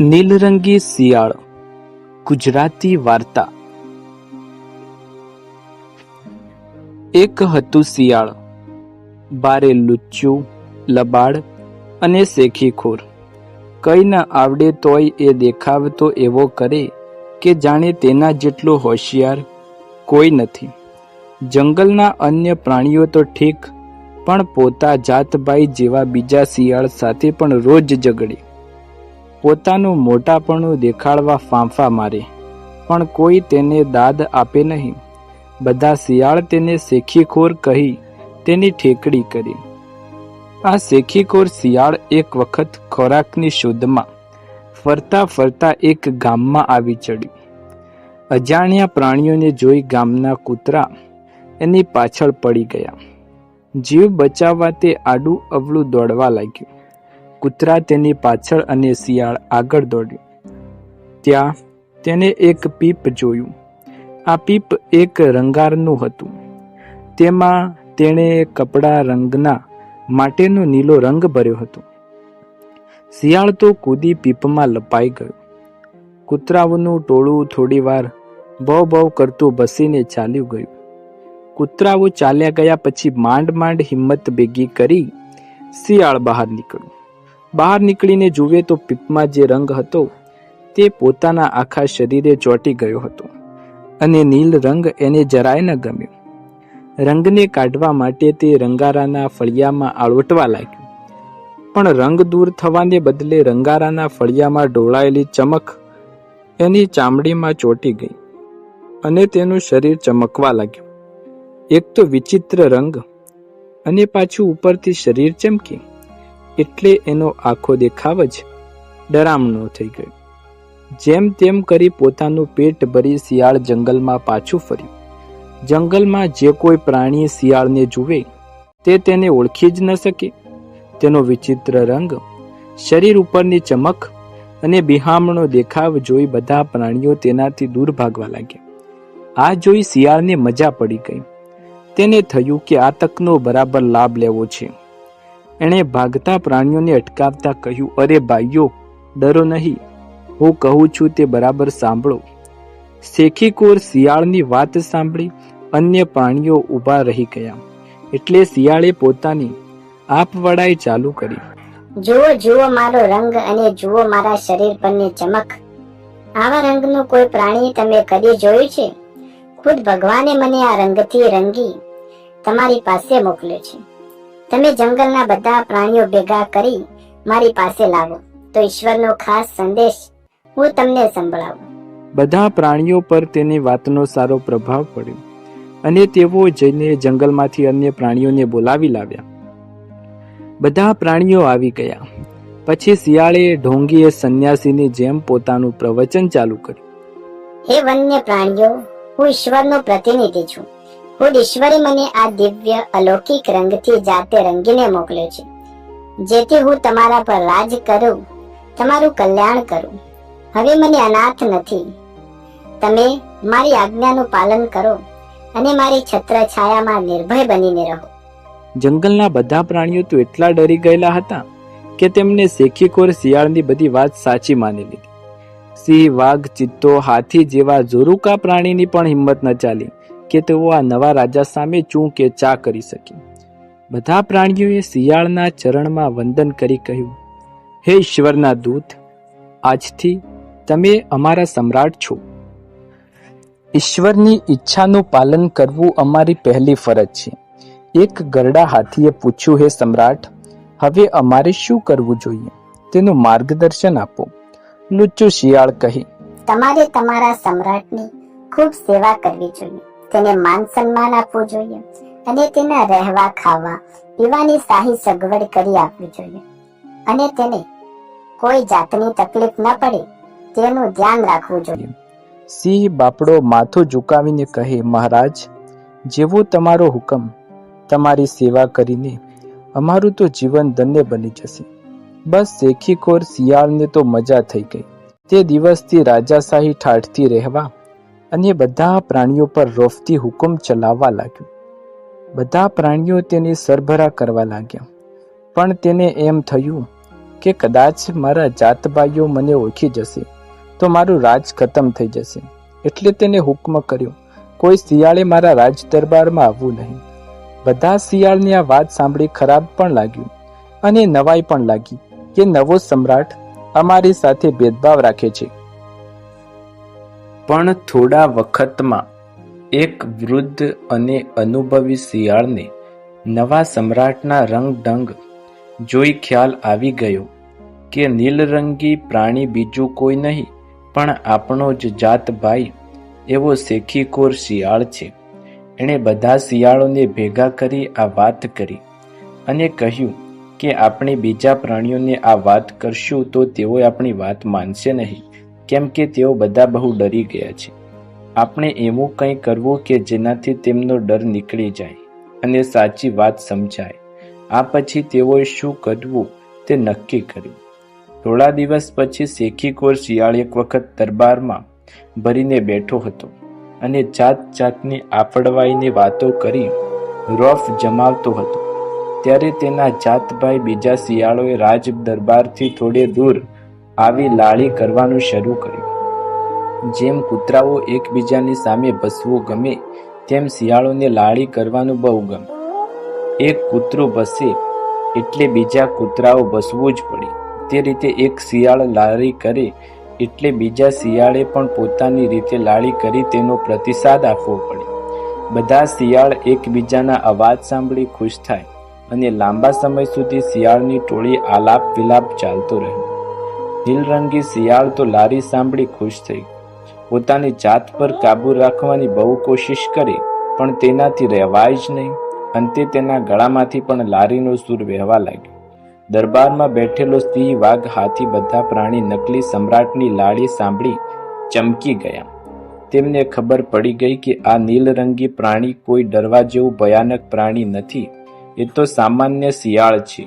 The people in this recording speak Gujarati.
નીલરંગી શિયાળ. ગુજરાતી વાર્તા. એક હતું શિયાળ. બારે લુચ્ચું, લબાડ અને શેખીખોર. કઈ ન આવડે તોય એ દેખાવ તો એવો કરે કે જાણે તેના જેટલો હોશિયાર કોઈ નથી. જંગલના અન્ય પ્રાણીઓ તો ઠીક, પણ પોતા જાતભાઈ જેવા બીજા શિયાળ સાથે પણ રોજ ઝઘડે. પોતાનું મોટાપણું દેખાડવા ફાંફા મારે, પણ કોઈ તેને દાદ આપે નહીં. બધા શિયાળ તેને શેખીખોર કહી તેની ઠેકડી કરી. આ શેખીખોર શિયાળ એક વખત ખોરાકની શોધમાં ફરતા ફરતા એક ગામમાં આવી ચડ્યું અજાણ્યા પ્રાણીઓને જોઈ ગામના કૂતરા એની પાછળ પડી ગયા. જીવ બચાવવા તે આડું અવળું દોડવા લાગ્યું. કૂતરા તેની પાછળ અને શિયાળ આગળ દોડ્યું. ત્યાં તેને એક પીપ જોયું. આ પીપ એક રંગારનું હતું. તેમાં તેણે કપડા રંગના માટેનો નીલો રંગ ભર્યો હતો. શિયાળ તો કૂદી પીપમાં લપાઈ ગયું. કૂતરાઓનું ટોળું થોડીવાર બહુ બહુ કરતું બસીને ચાલ્યું ગયું. કૂતરાઓ ચાલ્યા ગયા પછી માંડ માંડ હિંમત ભેગી કરી શિયાળ બહાર નીકળ્યું. બહાર નીકળીને જુએ તો પીપમાં જે રંગ હતો, તે પોતાના આખા શરીરે ચોંટી ગયો હતો. અને નીલ રંગ એને જરાય ન ગમ્યો. રંગને કાઢવા માટે તે રંગારાના ફળિયામાં આળવટવા લાગ્યું. પણ રંગ દૂર થવાને બદલે રંગારાના ફળિયામાં ઢોળાયેલી ચમક એની ચામડીમાં ચોંટી ગઈ અને તેનું શરીર ચમકવા લાગ્યું. એક તો વિચિત્ર રંગ અને પાછું ઉપરથી શરીર ચમકે. એટલે એનો આખો દેખાવ જ ડરામણો થઈ ગયો. જેમ તેમ કરી પોતાનું પેટ ભરી શિયાળ જંગલમાં પાછું ફર્યું. જંગલમાં જે કોઈ પ્રાણી શિયાળને જુએ, તે તેને ઓળખી જ ન શકે. તેનો વિચિત્ર રંગ, શરીર ઉપરની ચમક અને બિહામણો દેખાવ જોઈ બધા પ્રાણીઓ તેનાથી દૂર ભાગવા લાગ્યા. આ જોઈ શિયાળને મજા પડી ગઈ. તેને થયું કે આ તકનો બરાબર લાભ લેવો છે. એણે ભાગતા પ્રાણીઓને અટકાવતા કહ્યું, અરે ભાઈઓ, ડરો નહીં. હું કહું છું તે બરાબર સાંભળો. શેખીકોર શિયાળની વાત સાંભળી અન્ય પ્રાણીઓ ઊભા રહી ગયા. એટલે શિયાળે પોતાની આપવડાઈ ચાલુ કરી. જુઓ જુઓ મારો રંગ અને જુઓ મારા શરીર પરની ચમક. આવા રંગનું કોઈ પ્રાણી તમે કદી જોયું છે? ખુદ ભગવાને મને આ રંગથી રંગી તમારી પાસે મોકલ્યો છે. તમે જંગલના બધા પ્રાણીઓ ભેગા કરી મારી પાસે લાવો. તો ઈશ્વરનો ખાસ સંદેશ હું તમને સંભળાવું. બધા પ્રાણીઓ પર તેની વાતનો સારો પ્રભાવ પડ્યો અને તેઓ જઈને જંગલમાંથી અન્ય પ્રાણીઓને બોલાવી લાવ્યા. બધા પ્રાણીઓ આવી ગયા. પછી શિયાળે ઢોંગીએ સંન્યાસીની જેમ પોતાનું પ્રવચન ચાલુ કર્યું. હે વન્ય પ્રાણીઓ હું ઈશ્વરનો પ્રતિનિધિ છું. ખુદ ઈશ્વરે મને આ દિવ્ય અલૌકિક રંગથી જાતે રંગીને મોકલ્યો છે. જેથી હું તમારા પર રાજ કરું, તમારું કલ્યાણ કરું. હવે મને અનાથ નથી. તમે મારી આજ્ઞાનું પાલન કરો અને મારી છત્ર છાયામાં નિર્ભય બનીને રહો. જંગલના બધા પ્રાણીઓ તો એટલા ડરી ગયેલા હતા કે તેમને શેખીખોર શિયાળની બધી વાત સાચી માની લીધી. સિંહ, વાઘ, ચિત્તો, હાથી જેવા ઝુરુકા પ્રાણીની પણ હિંમત ન ચાલી. કે તેઓ આ નવા રાજા સામે ચૂં કે ચા કરી શકે. બધા પ્રાણીઓએ શિયાળના ચરણમાં વંદન કરી કહ્યું, હે ઈશ્વરના દૂત, આજથી તમે અમારા સમ્રાટ છો. ઈશ્વરની ઈચ્છાનું પાલન કરવું અમારી પહેલી ફરજ છે. એક ગરડા હાથીએ પૂછ્યું, હે સમ્રાટ, હવે અમારે શું કરવું જોઈએ? તેનું માર્ગદર્શન આપો. લુચ્ચુ શિયાળ કહી, તમારે તમારા સમ્રાટની ખૂબ સેવા કરવી જોઈએ. તેને માન સન્માન આપવું જોઈએ અને તેના રહેવા ખાવા, પીવાની સાહી સગવડ કરી આપવી જોઈએ. અને તેને કોઈ જાતની તકલીફ ન પડે તેનું ધ્યાન રાખવું જોઈએ. સિંહ બાપડો માથું ઝુકાવીને કહે, મહારાજ, જેવો તમારો હુકમ, તમારી સેવા કરીને અમારું તો જીવન ધન્ય બની જશે. બસ શેખીખોર શિયાળને તો મજા થઈ ગઈ. તે દિવસથી રાજાશાહી ઠાઠથી રહેવા અને બધા પ્રાણીઓ પર રોફથી હુકમ ચલાવવા લાગ્યું. બધા પ્રાણીઓ તેની સરભરા કરવા લાગ્યા. પણ તેને એમ થયું કે કદાચ મારા જાતભાઈઓ મને ઓળખી જશે, તો મારું રાજ ખતમ થઈ જશે. એટલે તેને હુકમ કર્યો, કોઈ શિયાળે મારા રાજ દરબારમાં આવવું નહીં. બધા શિયાળની આ વાત સાંભળી ખરાબ પણ લાગ્યું અને નવાઈ પણ લાગી કે નવો સમ્રાટ અમારી સાથે ભેદભાવ રાખે છે. પણ થોડા વખતમાં એક વૃદ્ધ અને અનુભવી શિયાળને નવા સમ્રાટના રંગઢંગ જોઈ ખ્યાલ આવી ગયો કે નીલરંગી પ્રાણી બીજું કોઈ નહીં, પણ આપણો જ જાત ભાઈ એવો શેખીખોર શિયાળ છે. એણે બધા શિયાળોને ભેગા કરી આ વાત કરી અને કહ્યું કે આપણે બીજા પ્રાણીઓને આ વાત કરશું તો તેઓ આપણી વાત માનશે નહીં. કેમ કે તેઓ બધા બહુ ડરી ગયા છે. આપણે એવું કંઈ કરવું કે જેનાથી તેમનો ડર નીકળી જાય અને સાચી વાત સમજાય. આ પછી તેઓએ શું કરવું તે નક્કી કર્યું. થોડા દિવસ પછી શેખીખોર શિયાળ એક વખત દરબારમાં ભરીને બેઠો હતો અને જાત જાતની આપડવાઈની વાતો કરી રોફ જમાવતો હતો. ત્યારે તેના જાતભાઈ બીજા શિયાળોએ રાજ દરબારથી થોડે દૂર આવી લાળી કરવાનું શરૂ કર્યું. જેમ કૂતરાઓ એકબીજાની સામે ભસવું ગમે, તેમ શિયાળોને લાળી કરવાનું બહુ ગમે. એક કૂતરું ભસે, એટલે બીજા કૂતરાઓ ભસવું જ પડે. તે રીતે એક શિયાળ લાળી કરે, એટલે બીજા શિયાળે પણ પોતાની રીતે લાળી કરી તેનો પ્રતિસાદ આપવો પડે. બધા શિયાળ એકબીજાના અવાજ સાંભળી ખુશ થાય અને લાંબા સમય સુધી શિયાળની ટોળી આલાપ વિલાપ ચાલતો રહ્યો નીલરંગી શિયાળ તો લારી સાંભળી ખુશ થઈ. પોતાની જાત પર કાબુ રાખવાની બહુ કોશિશ કરી, પણ તેનાથી રહેવાય જ નહીં. અંતે તેના ગળામાંથી પણ લારીનો સૂર વહેવા લાગ્યો. દરબારમાં બેઠેલો સિંહ વાઘ હાથી બધા પ્રાણી નકલી સમ્રાટની લાળી સાંભળી ચમકી ગયા. તેમને ખબર પડી ગઈ કે આ નીલરંગી પ્રાણી કોઈ ડરવા જેવું ભયાનક પ્રાણી નથી. એ તો સામાન્ય શિયાળ છે.